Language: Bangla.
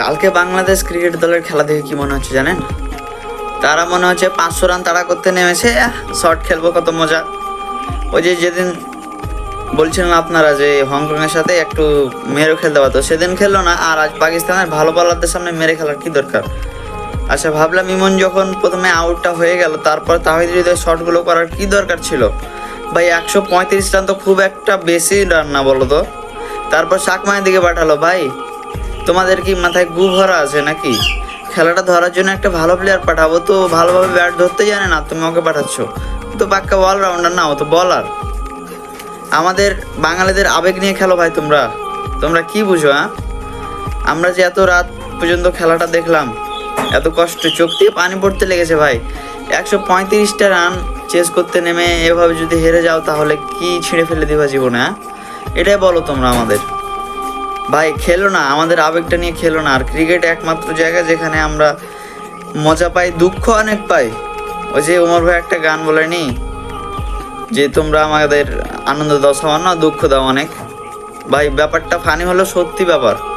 কালকে বাংলাদেশ ক্রিকেট দলের খেলা দেখে কি মনে হচ্ছে জানেন? তারা মনে হচ্ছে পাঁচশো রান তারা করতে নেমেছে শর্ট খেলব, কত মজা। ওই যে যেদিন বলছিলেন আপনারা যে হংকংয়ের সাথে একটু মেরে খেলতে পারতো, সেদিন খেললো না, আর আজ পাকিস্তানের ভালো বলারদের সামনে মেরে খেলার কি দরকার? আচ্ছা ভাবলাম ইমন যখন প্রথমে আউটটা হয়ে গেল, তারপর তাহিদ হৃদয় শটগুলো করার কি দরকার ছিল? ভাই, একশো পঁয়ত্রিশ রান তো খুব একটা বেশি রান না বলো তো। তারপর শাকমায়ের দিকে পাঠালো, ভাই তোমাদের কি মাথায় গু ভরা আছে নাকি? খেলাটা ধরার জন্য একটা ভালো প্লেয়ার পাঠাবো তো ভালোভাবে ব্যাট ধরতে জানে না, তুমি ওকে পাঠাচ্ছ। তো পাক্কা অলরাউন্ডার না, ও তো বলার আমাদের বাঙালিদের আবেগ নিয়ে খেলো ভাই তোমরা। তোমরা কি বুঝো হ্যাঁ? আমরা যে এত রাত পর্যন্ত খেলাটা দেখলাম, এত কষ্ট চোখ দিয়ে পানি পড়তে লেগেছে ভাই। একশো পঁয়ত্রিশটা রান চেস করতে নেমে এভাবে যদি হেরে যাও তাহলে কি ছিঁড়ে ফেলে দিবা জীবনে হ্যাঁ? এটাই বলো তোমরা আমাদের। ভাই, খেলো না, আমাদের আবেগটা নিয়ে খেলো না। আর ক্রিকেট একমাত্র জায়গা যেখানে আমরা মজা পাই, দুঃখ অনেক পাই। ওই যে ওমর ভাই একটা গান বলে বলেনি? যে তোমরা আমাদের আনন্দ দাও, সামান্য দুঃখ দাও অনেক। ভাই, ব্যাপারটা ফানি হলো সত্যি ব্যাপার।